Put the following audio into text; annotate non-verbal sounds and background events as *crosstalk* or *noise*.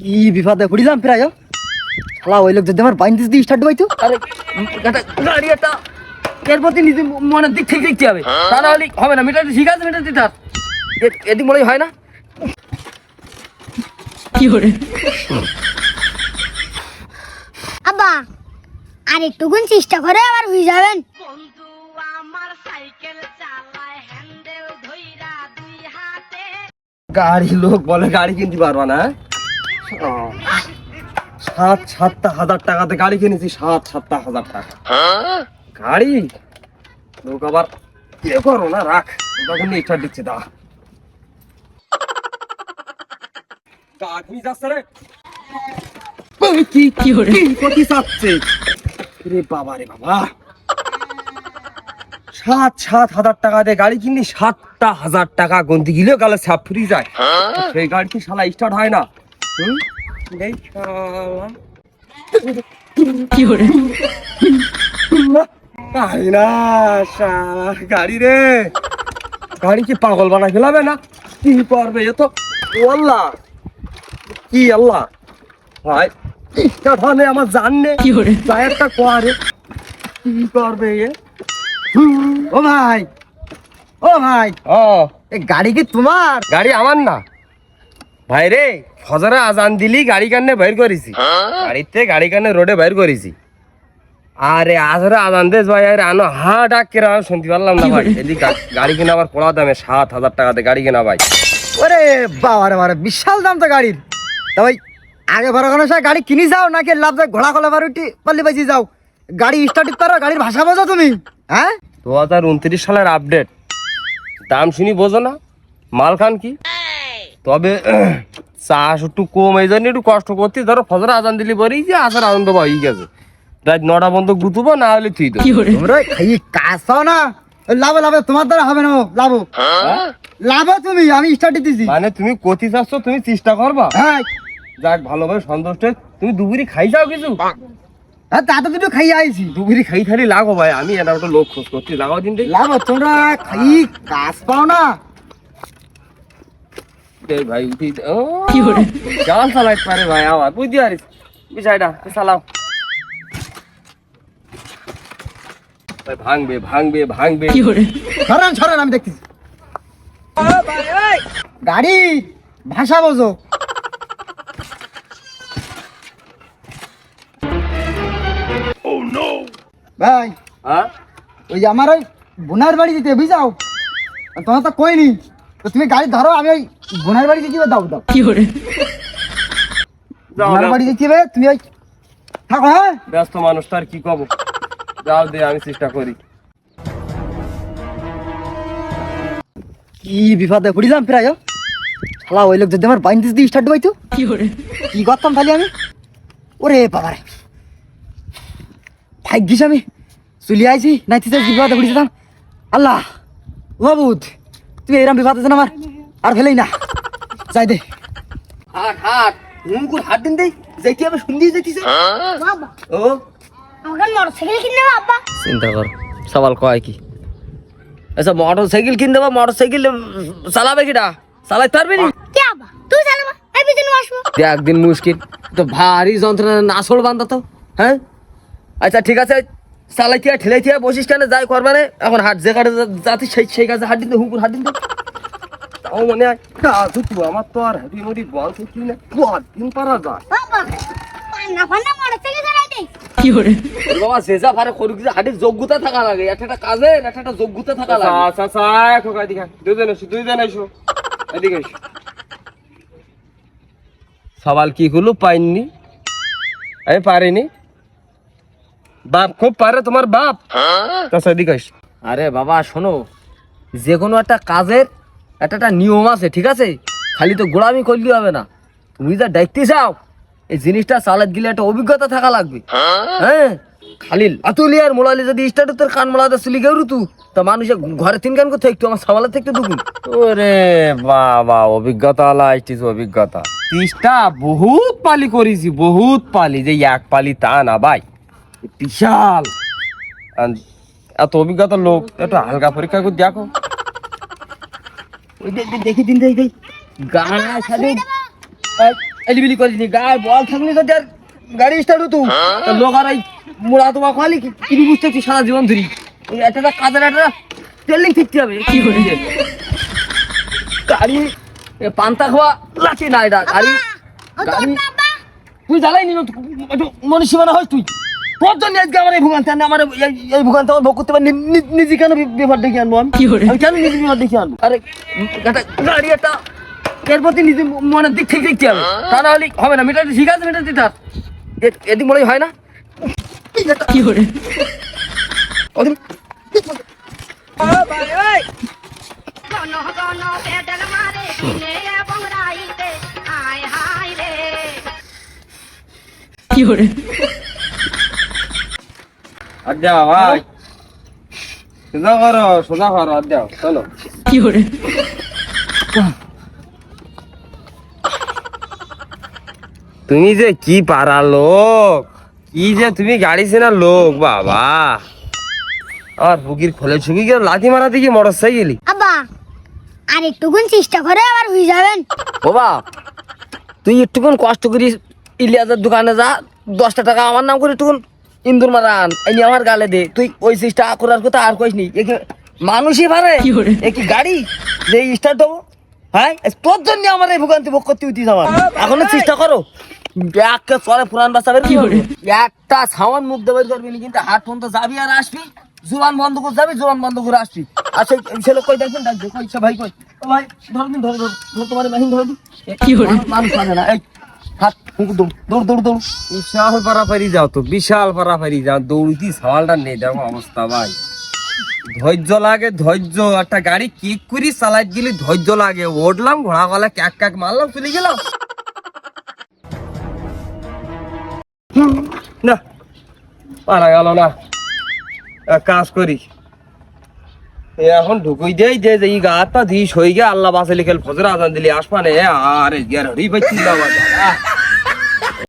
কি বিপদে পড়িলাম প্রায়। শালা ওই লোক যদি আমার বাইন দিস দিয়ে স্টার্ট পাইতো আরে গাড়ি একটা এর প্রতি নিজে মনের দিক থেকে দেখতে হবে। তা না হলে হবে না মিটার ঠিক আছে মিটার দিতে এদিক মনে হয় হয় না আব্বা আর একটুকুন চেষ্টা করে আবার হয়ে যাবেন। গাড়ি লোক বলে গাড়ি কিনতে পারবা না হ্যাঁ? সাত সাতটা হাজার টাকাতে গাড়ি কিনেছি সাত সাতটা হাজার টাকা। গাড়ি? লোক আবার ইয়ে করো না রাখ। তখন ইচ্ছা দিচ্ছে দা যাচ্ছে রে। কি কি কি কতি যাচ্ছে রে বাবা রে বাবা। সাত সাত হাজার টাকা দিয়ে গাড়ি কিনলি সাতটা হাজার টাকা গন্তি গিলেও গেলে সাপ ফ্রি যায়। সেই গাড়ি কি শালা স্টার্ট হয় না। হুম? এই পারি না গাড়ি রে গাড়ি কি পাগল বানা ফেলাবে না কি করবে এ তো ও আল্লাহ কি আল্লাহ ভাই স্টার্ট আমার জাননে কি তাই একটা কোয়ারে কি করবে এ ও ভাই ও ভাই ও এই গাড়ি কি তোমার গাড়ি আমার না ভাই রে ফজরে আজান দিলি গাড়ি কান্নে বাইর করেছি। গাড়িতে গাড়ি কান্নে রোডে বাইর করেছি। আরে আজরে আজান দেশ ভাই আরে আনো হা ডাক কেরা আমি শুনতে পারলাম না ভাই। এদিকে গা- গাড়ি কেনা আবার পড়া দামে সাত হাজার টাকাতে গাড়ি কেনা ভাই। ওরে বাবা রে বাবা বিশাল দাম তো গাড়ির। তা ভাই আগে বড় কোনো সময় গাড়ি কিনি যাও নাকি লাভ যায় ঘোড়া কলা বারুটি পাল্লি বাজি যাও। গাড়ি স্টার্ট পারো গাড়ির ভাষা বোঝো তুমি হ্যাঁ? দু হাজার উনত্রিশ সালের আপডেট দাম শুনি বোঝো না। মাল খান কি? তবে *clears throat* চাষ একটু কম এই জন্য একটু কষ্ট করতে ধরো ফজরে আজান দিলি পরেই যে আসার আনন্দ পাই গেছে। রাত নটা বন্ধ গুতুবো না হলে তুই তোমরা খাই কাজ পাও না? লাভ লাভ তোমার দ্বারা হবে না লাভ। লাভ তুমি আমি স্টার্ট দিছি। মানে তুমি কতি চাচ্ছ তুমি চেষ্টা করবা? হ্যাঁ। যাক ভালোভাবে সন্তুষ্ট তুমি দুপুরি খাই যাও কিছু? হ্যাঁ তা তো দুটো খাইয়ে আইছি। দুপুরি খাই খালি লাগো ভাই আমি এটা একটা লোক খোঁজ করছি লাগাও দিন লাভ তোমরা খাই কাজ পাও না। এই ভাই উঠি ও জাল চালাইতে পারে ভাই আমার বুঝতে পারিস বিষয়টা চালাও ভাঙবে ভাঙবে ভাঙবে। সরান সরান আমি দেখতেছি। গাড়ি ভাষা বোঝো। ভাই হ্যাঁ? ওই আমার ওই বোনার বাড়ি দিতে বুঝাও? তোমার তো কইনি। তো তুমি গাড়ি ধরো আমি ওই বোনার বাড়ি দিতে দাও দাও। যাও, বোনার যাও। বাড়ি দিতে তুমি ওই থাকো হ্যাঁ? ব্যস্ত মানুষ তো আর কি কব? যাও দে আমি চেষ্টা করি। কি বিপদে পড়িলাম প্রায় শালা ওই লোক যদি আমার বাইন দিস দিয়ে স্টার্ট পাইতো কি করতাম তাহলে আমি? ওরে বাবা ভাগ্যিস আমি। চলে আইছি নাইতে বিপদে পড়েছিলাম। আল্লাহ বাবুদ তুমি এরম বিপদ আছে আমার? আর ফেলেই না। যাই দে। হাট হাট মুকুর হাট দিন দেই। যাইতে হবে শুনদি যাইতেছে। বাবা ও। আমাকে মোটরসাইকেল কিনে আব্বা। চিন্তা কর সবাল কয় কি? আচ্ছা মোটর সাইকেল কিন দেবা মোটর সাইকেল চালাবে কিটা চালাইতে পারবি নি? কে আব্বা? তুই চালাবা আমি পিছনে দেখ একদিন মুশকিল। তো ভারী যন্ত্রণা নাসড় বান্ধা তো হ্যাঁ? আচ্ছা ঠিক আছে চালাইতে আর ঠেলাইতে আর বসিস কেন যাই করবে না এখন হাট যে কাটে যাতে সেই সেই কাছে হাট দিন হুকুর হাট দিন তো তাও মনে কাজু আমার তো আর হাঁটি মুড়ি বল কি না দিন পারা যায়? বাবা যে যা পারে করুক যে হাটের যোগ্যতা থাকা লাগে। একটা একটা কাজে একটা একটা যোগ্যতা থাকা লাগে। আচ্ছা আচ্ছা একো এদিকে দুজন এসো দুজন এসো। এদিকে এসো। সবাল কি হলো পাইনি আমি পারিনি। বাপ খুব পারে তোমার বাপ। আচ্ছা এদিকে আরে বাবা শোনো যে কোনো একটা কাজের একটা একটা নিয়ম আছে ঠিক আছে? খালি তো গোড়ামি করলে হবে না। তুমি যা দেখতে চাও এই জিনিসটা চালাত গেলে একটা অভিজ্ঞতা থাকা লাগবে। হ্যাঁ? খালিল আতুলি আর মোলালি যদি স্টার্ট তোর কান মোলাতে চলি গেউ তু তা মানুষে ঘরে তিন কান করতে একটু আমার সামালে থাকতে দুকুন ওরে বাবা অভিজ্ঞতা আলা আসছিস অভিজ্ঞতা। তিসটা বহুত পালি করেছি বহুত পালি যে এক পালি তা না ভাই বিশাল। এত অভিজ্ঞতা লোক একটু হালকা পরীক্ষা করে দেখো। ওই দেখি দিন দেই গানা সাথে এলিবিলি গায়ে বল থাকলে তো আর গাড়ি স্টার্ট হতো। লোক আর এই মোড়া তোমার খালি কি বুঝতে পারছি সারা জীবন ধরি। ওই একটা কাজের একটা ট্রেলিং হবে কি করেছে গাড়ি পান্তা খাওয়া লাঠি না এটা গাড়ি গাড়ি। তুই জ্বালাই নি মনীষী মানে হয় তুই। তোর জন্য আজকে আমার এই ভুগান আমার এই- এই ভুগান আমার ভোগ করতে পারি। নিজে কেন বিপদ ডেকে আনব আমি? আমি কেন নিজে বিপদ ডেকে আনব? আরে একটা গাড়ি একটা এর প্রতি নিজে মনের দিক থেকে দেখতে হবে। তা না হলে হবে না। মিটার ঠিক আছে মিটার দিতে এদিক মনে হয় না। কি করে? ঘন পেডাল ভাই। সোজা করো সোজা করো চলো। তুমি যে কি পারা লোক? কি যে তুমি গাড়ি চেনা লোক বাবা। আর বুকির খোলে ছুকি গেল লাথি মারা দিকে মোটর সাইকেলি আব্বা আর একটুকুন চেষ্টা করে আবার হয়ে যাবেন। বাবা তুই একটুকুন কষ্ট করিস ইলিয়াসের দোকানে যা দশটা টাকা আমার নাম করে একটুকুন ইন্দুর মারা আন এই নিয়ে আমার গালে দে। তুই ওই চেষ্টা করার কথা আর কইস নি। মানুষই পারে এ কি গাড়ি যে স্টার্ট দেবো হ্যাঁ? তোর জন্য আমার এই ভোগান্তি ভোগ করতে হইতিস আমার। এখনও চেষ্টা করো। ব্যাগকে চলে পুরান বাচ্চা বের করবি। একটা সামান মুখ দেবের করবি না কিন্তু হাত ফোন তো যাবি আর আসবি। জুবান বন্ধ করে যাবি জুবান বন্ধ করে আসবি। আচ্ছা এই ছেলে কই দেখবেন? ডাকবে কই সে ভাই কই? ও ভাই ধর দিন ধর ধর ধর তোমার মাহিন ধর দিন কি মানুষ মানে না এই বিশাল পারাপারি যাও তো, বিশাল পারাপারি যাও। দৌড়িতি সওয়ালটা নেই দেখো অবস্থা ভাই। ধৈর্য লাগে, ধৈর্য। একটা গাড়ি কি করি, চালাই দিলি ধৈর্য লাগে। উঠলাম ঘোড়া গলা ক্যাক ক্যাক মারলাম, চলে গেলাম। না, পারা গেল না। এক কাজ করি। এখন ঢুকুই দেই, যে এই গাটা দিস হয়ে গে আল্লাহ বাসে লিখেল ফজর আজান দিলি আসমানে, আরে গের হরি পাইছি না